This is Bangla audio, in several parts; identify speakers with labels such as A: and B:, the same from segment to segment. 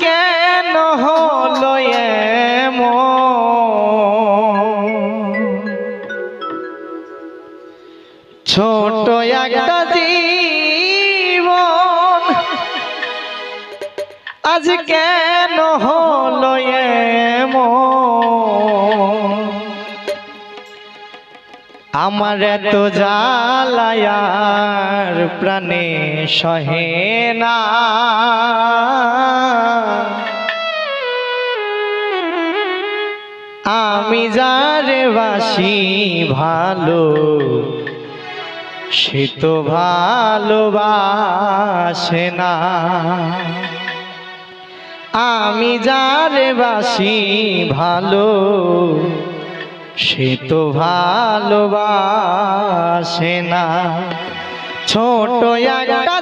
A: কেন হলো? ছোট একটা জীবন আজ কেন হলো আমার এত জ্বালায়ার প্রাণে সহে না। আমি যারে বাসি ভালো, সে তো ভালোবাসে না। আমি যারে বাসি ভালো সে তো ভালোবাসে না। ছোট একটা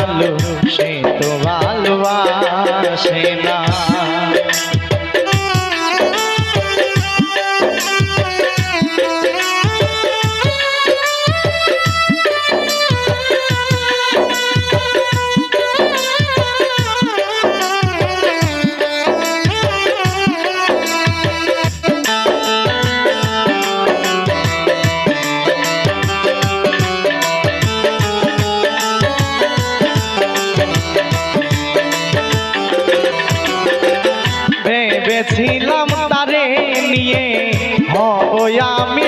A: ভালো সে তো ভালোবাসে না। নিয়ে হব আমি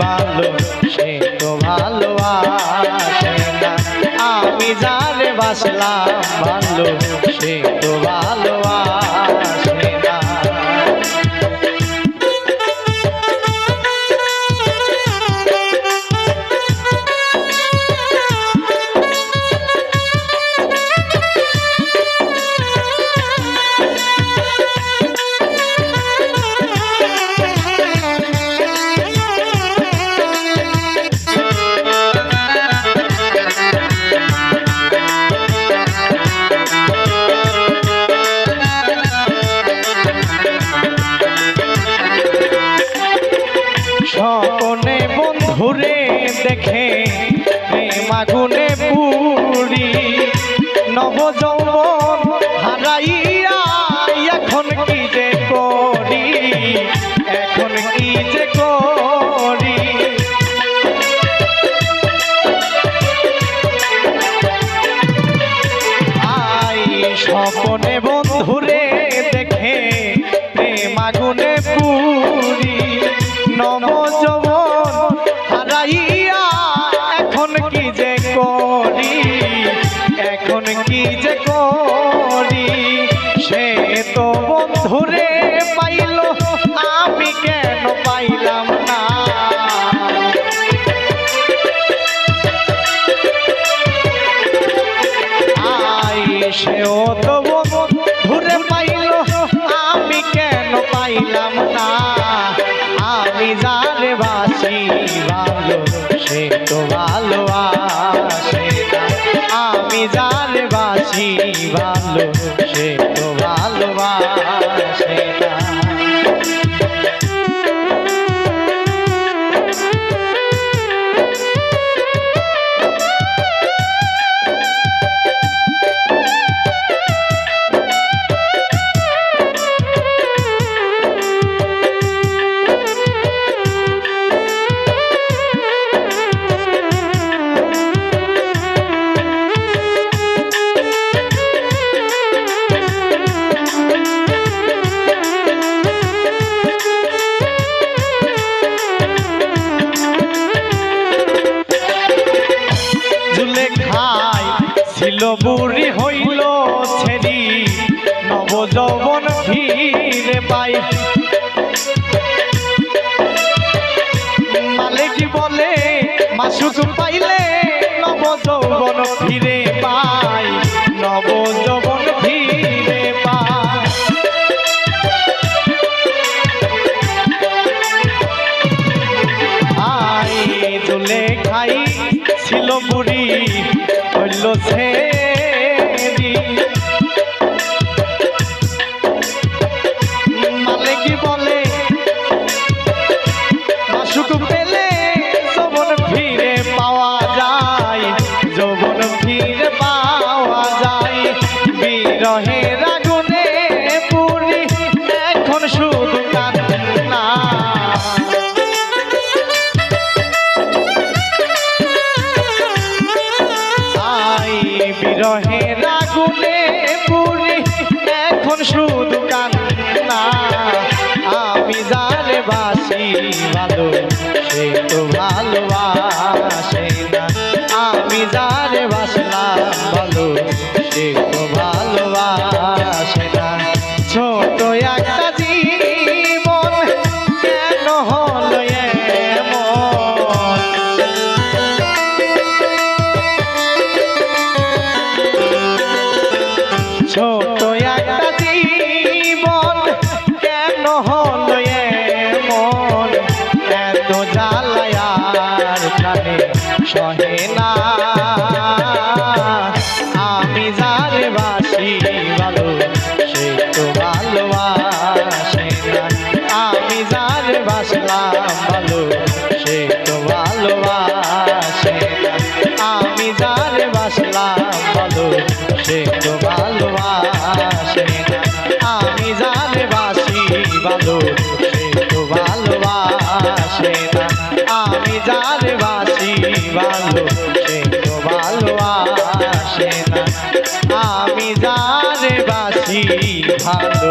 A: ভালো সে তো ভালোবাসে না। আমি যার বাসলাম ভালো তো ভালোবাসে দেখে মাগুনে পুরি নব যৌবন করি? এখন কি যে করি? সে তো বন্ধুরে পাইল, আমি কেন পাইলাম না? আই, সেও তো ঘুরে পাইল, আমি কেন পাইলাম না? আমি বাসি ভালো, সে তো ভালোবাসে ভালো যৌবন জানে বাসি ভালো সে তো ভালোবাসে না। আমি যার বাসলাম ভালো সে তো প্রাণে সহে না। আমি যারে বাসি ভালো, সে তো ভালোবাসে না। আমি যারে বাসলাম ভালো, সে তো ভালোবাসে না। আমি যারে বাসলাম ভালো, সে তো ভালোবাসে না। আমি যারে বাসি ভালো, সে তো ভালোবাসে না। আমি যারে ভালো সে তো ভালোবাসে না। আমি যারে বাসি ভালো ভালো